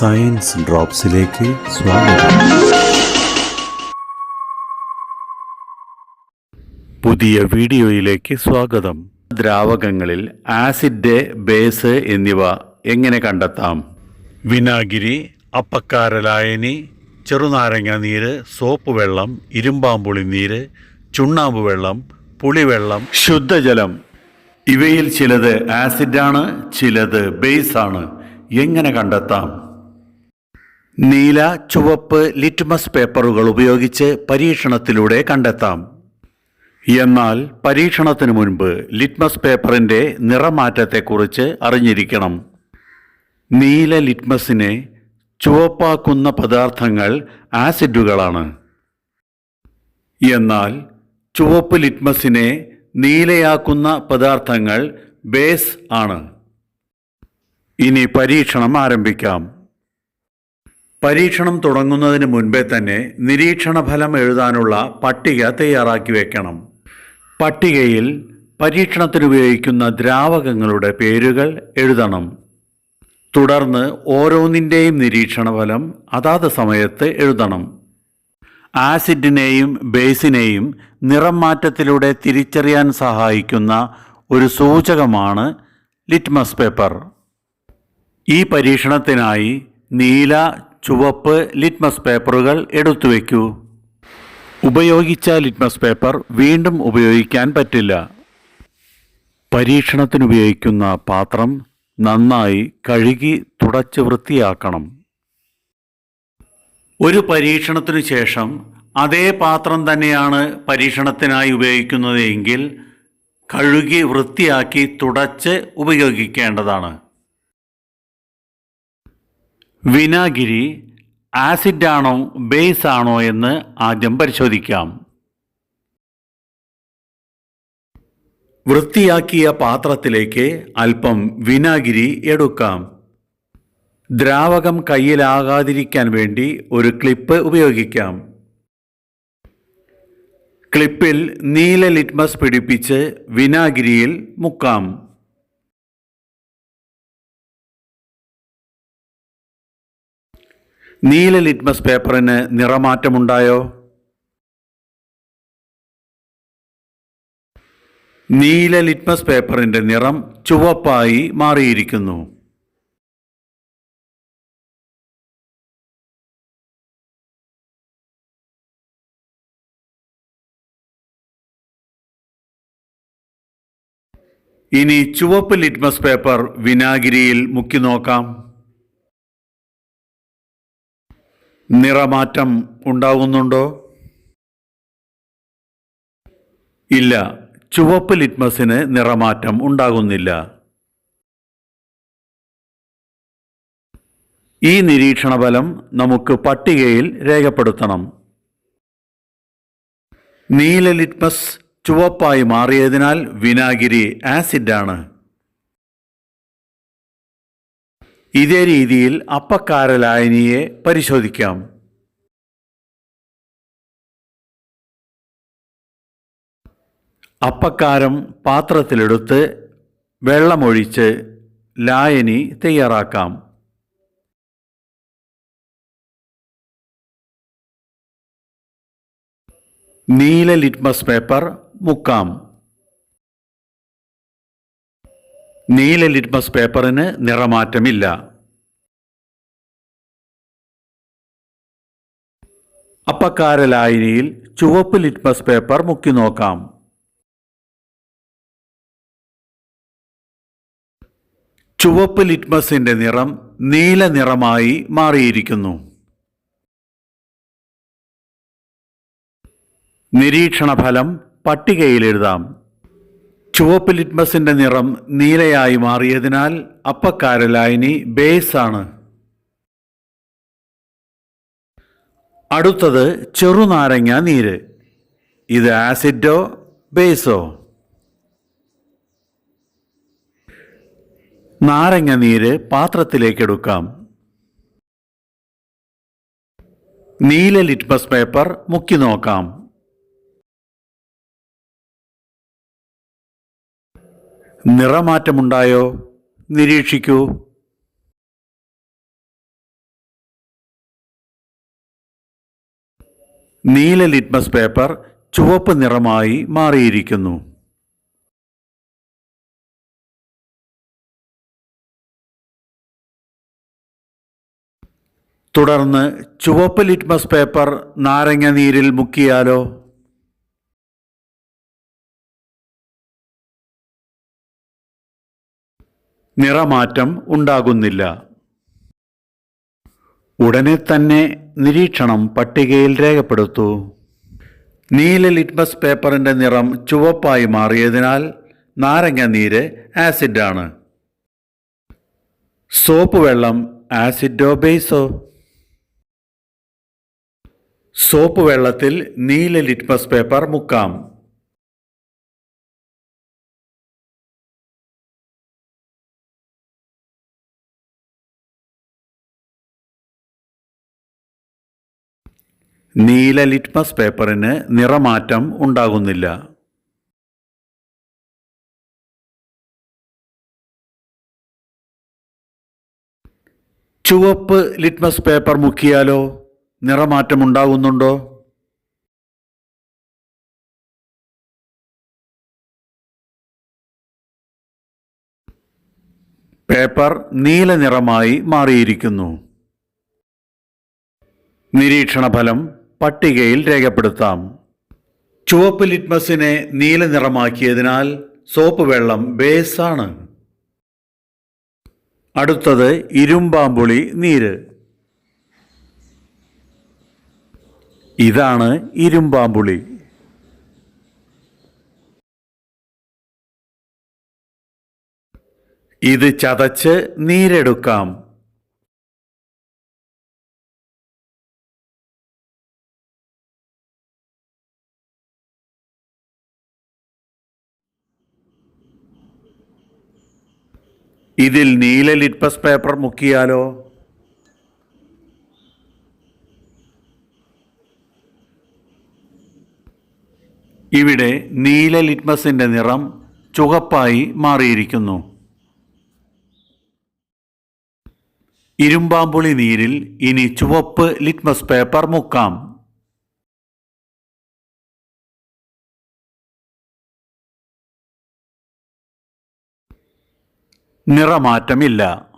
Science ഡ്രോപ്സിലേക്ക് സ്വാഗതം. പുതിയ വീഡിയോയിലേക്ക് സ്വാഗതം. ദ്രാവകങ്ങളിൽ ആസിഡ് ബേസ് എന്നിവ എങ്ങനെ കണ്ടെത്താം? വിനാഗിരി അപ്പക്കാരലായനി ചെറുനാരങ്ങ നീര് സോപ്പ് വെള്ളം ഇരുമ്പാമ്പുളി നീര് ചുണ്ണാമ്പ് വെള്ളം പുളിവെള്ളം ശുദ്ധജലം. ഇവയിൽ ചിലത് ആസിഡാണ് ചിലത് ബേസാണ്. ആണ് എങ്ങനെ കണ്ടെത്താം? നീല ചുവപ്പ് ലിറ്റ്മസ് പേപ്പറുകൾ ഉപയോഗിച്ച് പരീക്ഷണത്തിലൂടെ കണ്ടെത്താം. എന്നാൽ പരീക്ഷണത്തിനു മുൻപ് ലിറ്റ്മസ് പേപ്പറിന്റെ നിറമാറ്റത്തെക്കുറിച്ച് അറിഞ്ഞിരിക്കണം. നീല ലിറ്റ്മസിനെ ചുവപ്പാക്കുന്ന പദാർത്ഥങ്ങൾ ആസിഡുകളാണ്. എന്നാൽ ചുവപ്പ് ലിറ്റ്മസിനെ നീലയാക്കുന്ന പദാർത്ഥങ്ങൾ ബേസ് ആണ്. ഇനി പരീക്ഷണം ആരംഭിക്കാം. പരീക്ഷണം തുടങ്ങുന്നതിന് മുൻപേ തന്നെ നിരീക്ഷണ ഫലം എഴുതാനുള്ള പട്ടിക തയ്യാറാക്കി വയ്ക്കണം പട്ടികയിൽ പരീക്ഷണത്തിനുപയോഗിക്കുന്ന ദ്രാവകങ്ങളുടെ പേരുകൾ എഴുതണം. തുടർന്ന് ഓരോന്നിന്റെയും നിരീക്ഷണ ഫലം അതാത് സമയത്ത് എഴുതണം. ആസിഡിനെയും ബേസിനെയും നിറം മാറ്റത്തിലൂടെ തിരിച്ചറിയാൻ സഹായിക്കുന്ന ഒരു സൂചകമാണ് ലിറ്റ്മസ് പേപ്പർ. ഈ പരീക്ഷണത്തിനായി നീല ചുവപ്പ് ലിറ്റ്മസ് പേപ്പറുകൾ എടുത്തു വയ്ക്കൂ. ഉപയോഗിച്ച ലിറ്റ്മസ് പേപ്പർ വീണ്ടും ഉപയോഗിക്കാൻ പറ്റില്ല. പരീക്ഷണത്തിനുപയോഗിക്കുന്ന പാത്രം നന്നായി കഴുകി തുടച്ച് വൃത്തിയാക്കണം. ഒരു പരീക്ഷണത്തിനു ശേഷം അതേ പാത്രം തന്നെയാണ് പരീക്ഷണത്തിനായി ഉപയോഗിക്കുന്നത് എങ്കിൽ കഴുകി വൃത്തിയാക്കി തുടച്ച് ഉപയോഗിക്കേണ്ടതാണ്. വിനാഗിരി ആസിഡാണോ ബേസ് ആണോ എന്ന് ആദ്യം പരിശോധിക്കാം. വൃത്തിയാക്കിയ പാത്രത്തിലേക്ക് അല്പം വിനാഗിരി എടുക്കാം. ദ്രാവകം കയ്യിലാകാതിരിക്കാൻ വേണ്ടി ഒരു ക്ലിപ്പ് ഉപയോഗിക്കാം. ക്ലിപ്പിൽ നീല ലിറ്റ്മസ് പിടിപ്പിച്ച് വിനാഗിരിയിൽ മുക്കാം. നീല ലിറ്റ്മസ് പേപ്പറിന് നിറമാറ്റമുണ്ടായോ? നീല ലിറ്റ്മസ് പേപ്പറിന്റെ നിറം ചുവപ്പായി മാറിയിരിക്കുന്നു. ഇനി ചുവപ്പ് ലിറ്റ്മസ് പേപ്പർ വിനാഗിരിയിൽ മുക്കി നോക്കാം. നിറമാറ്റം ഉണ്ടാകുന്നുണ്ടോ ഇല്ല. ചുവപ്പ് ലിറ്റ്മസിന് നിറമാറ്റം ഉണ്ടാകുന്നില്ല. ഈ നിരീക്ഷണഫലം നമുക്ക് പട്ടികയിൽ രേഖപ്പെടുത്തണം. നീല ലിറ്റ്മസ് ചുവപ്പായി മാറിയതിനാൽ വിനാഗിരി ആസിഡാണ്. ഇതേ രീതിയിൽ അപ്പക്കാര ലായനിയെ പരിശോധിക്കാം. അപ്പക്കാരം പാത്രത്തിലെടുത്ത് വെള്ളമൊഴിച്ച് ലായനി തയ്യാറാക്കാം. നീല ലിറ്റ്മസ് പേപ്പർ മുക്കാം. നീല ലിറ്റ്മസ് പേപ്പറിന് നിറമാറ്റമില്ല. അപ്പക്കാര ലായനിയിൽ ചുവപ്പ് ലിറ്റ്മസ് പേപ്പർ മുക്കി നോക്കാം. ചുവപ്പ് ലിറ്റ്മസിന്റെ നിറം നീല നിറമായി മാറിയിരിക്കുന്നു. നിരീക്ഷണ ഫലം പട്ടികയിൽ എഴുതാം. ചുവപ്പ് ലിറ്റ്മസിന്റെ നിറം നീലയായി മാറിയതിനാൽ അപ്പക്കാരലായനി ബേസ് ആണ് അടുത്തത് ചെറുനാരങ്ങ നീര്. ഇത് ആസിഡോ ബേസോ. നാരങ്ങ നീര് പാത്രത്തിലേക്ക് എടുക്കാം നീല ലിറ്റ്മസ് പേപ്പർ മുക്കി നോക്കാം. നിറമാറ്റമുണ്ടായോ? നിരീക്ഷിക്കൂ. നീല ലിറ്റ്മസ് പേപ്പർ ചുവപ്പ് നിറമായി മാറിയിരിക്കുന്നു. തുടർന്ന് ചുവപ്പ് ലിറ്റ്മസ് പേപ്പർ നാരങ്ങ നീരിൽ മുക്കിയാലോ? നിറമാറ്റം ഉണ്ടാകുന്നില്ല. ഉടനെ തന്നെ നിരീക്ഷണം പട്ടികയിൽ രേഖപ്പെടുത്തൂ. നീല ലിറ്റ്മസ് പേപ്പറിന്റെ നിറം ചുവപ്പായി മാറിയതിനാൽ നാരങ്ങ നീര് ആസിഡാണ്. സോപ്പ് വെള്ളം ആസിഡോ ബേസോ. സോപ്പ് വെള്ളത്തിൽ നീല ലിറ്റ്മസ് പേപ്പർ മുക്കാം. നീല ലിറ്റ്മസ് പേപ്പറിന് നിറമാറ്റം ഉണ്ടാകുന്നില്ല. ചുവപ്പ് ലിറ്റ്മസ് പേപ്പർ മുക്കിയാലോ നിറമാറ്റം ഉണ്ടാകുന്നുണ്ടോ? പേപ്പർ നീല നിറമായി മാറിയിരിക്കുന്നു. നിരീക്ഷണ ഫലം പട്ടികയിൽ രേഖപ്പെടുത്താം. ചുവപ്പ് ലിറ്റ്മസിനെ നീല നിറമാക്കിയതിനാൽ സോപ്പ് വെള്ളം ബേസാണ്. അടുത്തത് ഇരുമ്പാമ്പുളി നീര്. ഇതാണ് ഇരുമ്പാമ്പുളി. ഇത് ചതച്ച് നീരെടുക്കാം. ഇതിൽ നീല ലിറ്റ്മസ് പേപ്പർ മുക്കിയാലോ? ഇവിടെ നീല ലിറ്റ്മസിന്റെ നിറം ചുവപ്പായി മാറിയിരിക്കുന്നു. ഇരുമ്പാമ്പുളി നീരിൽ ഇനി ചുവപ്പ് ലിറ്റ്മസ് പേപ്പർ മുക്കാം. നിറമാറ്റമില്ല.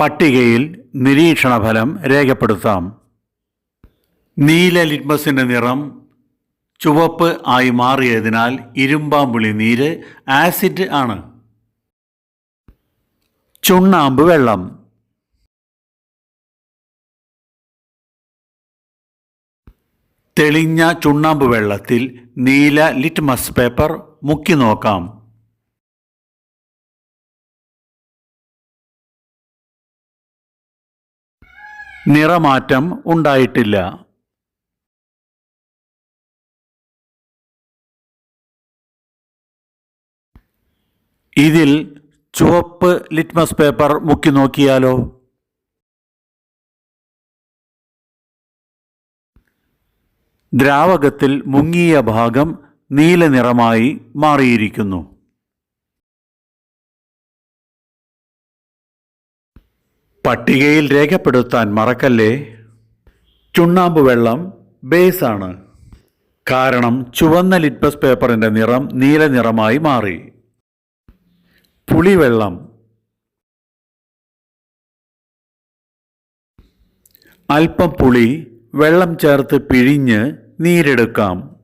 പട്ടികയിൽ നിരീക്ഷണ ഫലം രേഖപ്പെടുത്താം. നീല ലിറ്റ്മസിന്റെ നിറം ചുവപ്പ് ആയി മാറിയതിനാൽ ഇരുമ്പാമ്പുളി നീര് ആസിഡ് ആണ്. ചുണ്ണാമ്പ് വെള്ളം. തെളിഞ്ഞ ചുണ്ണാമ്പ് വെള്ളത്തിൽ നീല ലിറ്റ്മസ് പേപ്പർ മുക്കി നോക്കാം. നിറമാറ്റം ഉണ്ടായിട്ടില്ല. ഇതിൽ ചുവപ്പ് ലിറ്റ്മസ് പേപ്പർ മുക്കി നോക്കിയാലോ? ദ്രാവകത്തിൽ മുങ്ങിയ ഭാഗം നീല നിറമായി മാറിയിരിക്കുന്നു. പട്ടികയിൽ രേഖപ്പെടുത്താൻ മറക്കല്ലേ? ചുണ്ണാമ്പ് വെള്ളം ബേസാണ് കാരണം ചുവന്ന ലിറ്റ്മസ് പേപ്പറിന്റെ നിറം നീല നിറമായി മാറി. പുളിവെള്ളം. അല്പം പുളി വെള്ളം ചേർത്ത് പിഴിഞ്ഞ് നീരെടുക്കാം.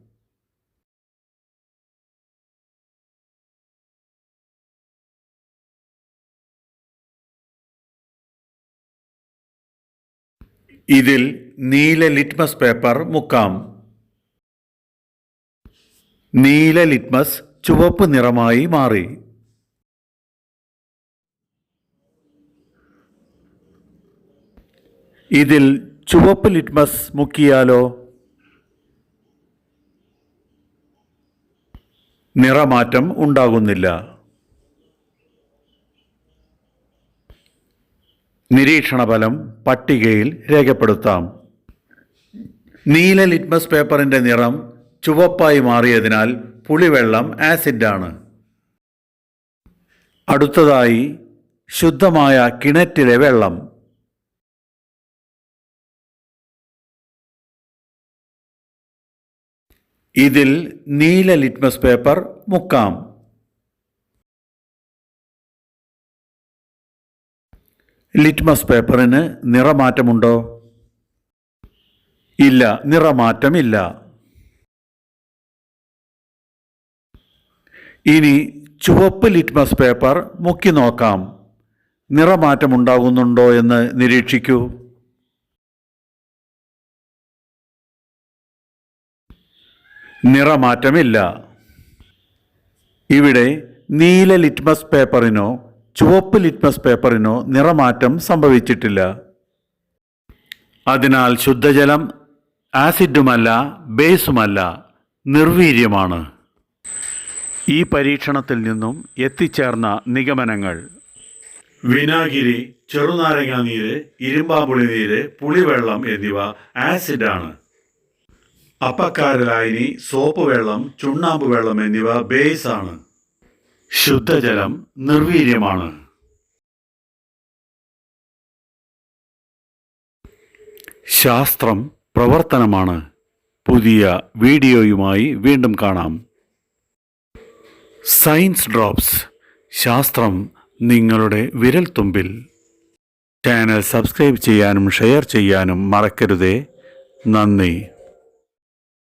ഇതിൽ നീല ലിറ്റ്മസ് പേപ്പർ മുക്കാം. നീല ലിറ്റ്മസ് ചുവപ്പ് നിറമായി മാറി. ഇതിൽ ചുവപ്പ് ലിറ്റ്മസ് മുക്കിയാലോ? നിറമാറ്റം ഉണ്ടാകുന്നില്ല. നിരീക്ഷണഫലം പട്ടികയിൽ രേഖപ്പെടുത്താം. നീല ലിറ്റ്മസ് പേപ്പറിന്റെ നിറം ചുവപ്പായി മാറിയതിനാൽ പുളിവെള്ളം ആസിഡാണ്. അടുത്തതായി ശുദ്ധമായ കിണറ്റിലെ വെള്ളം. ഇതിൽ നീല ലിറ്റ്മസ് പേപ്പർ മുക്കാം. ലിറ്റ്മസ് പേപ്പറിന് നിറമാറ്റമുണ്ടോ? ഇല്ല നിറമാറ്റമില്ല. ഇനി ചുവപ്പ് ലിറ്റ്മസ് പേപ്പർ മുക്കി നോക്കാം. നിറമാറ്റമുണ്ടാകുന്നുണ്ടോ എന്ന് നിരീക്ഷിക്കൂ. നിറമാറ്റമില്ല. ഇവിടെ നീല ലിറ്റ്മസ് പേപ്പറിനോ ചുവപ്പ് ലിറ്റ്മസ് പേപ്പറിനോ നിറമാറ്റം സംഭവിച്ചിട്ടില്ല. അതിനാൽ ശുദ്ധജലം ആസിഡുമല്ല ബേസുമല്ല നിർവീര്യമാണ്. ഈ പരീക്ഷണത്തിൽ നിന്നും എത്തിച്ചേർന്ന നിഗമനങ്ങൾ. വിനാഗിരി ചെറുനാരങ്ങ നീര് ഇരുമ്പാമ്പുളി നീര് പുളിവെള്ളം എന്നിവ ആസിഡാണ്. അപ്പക്കാരലായിനി സോപ്പ് വെള്ളം ചുണ്ണാമ്പ് വെള്ളം എന്നിവ ബേസാണ്. ശുദ്ധജലം നിർവീര്യമാണ്. ശാസ്ത്രം പ്രവർത്തനമാണ്. പുതിയ വീഡിയോയുമായി വീണ്ടും കാണാം. Science drops. ശാസ്ത്രം നിങ്ങളുടെ വിരൽത്തുമ്പിൽ. ചാനൽ സബ്സ്ക്രൈബ് ചെയ്യാനും ഷെയർ ചെയ്യാനും മറക്കരുതേ. നന്ദി.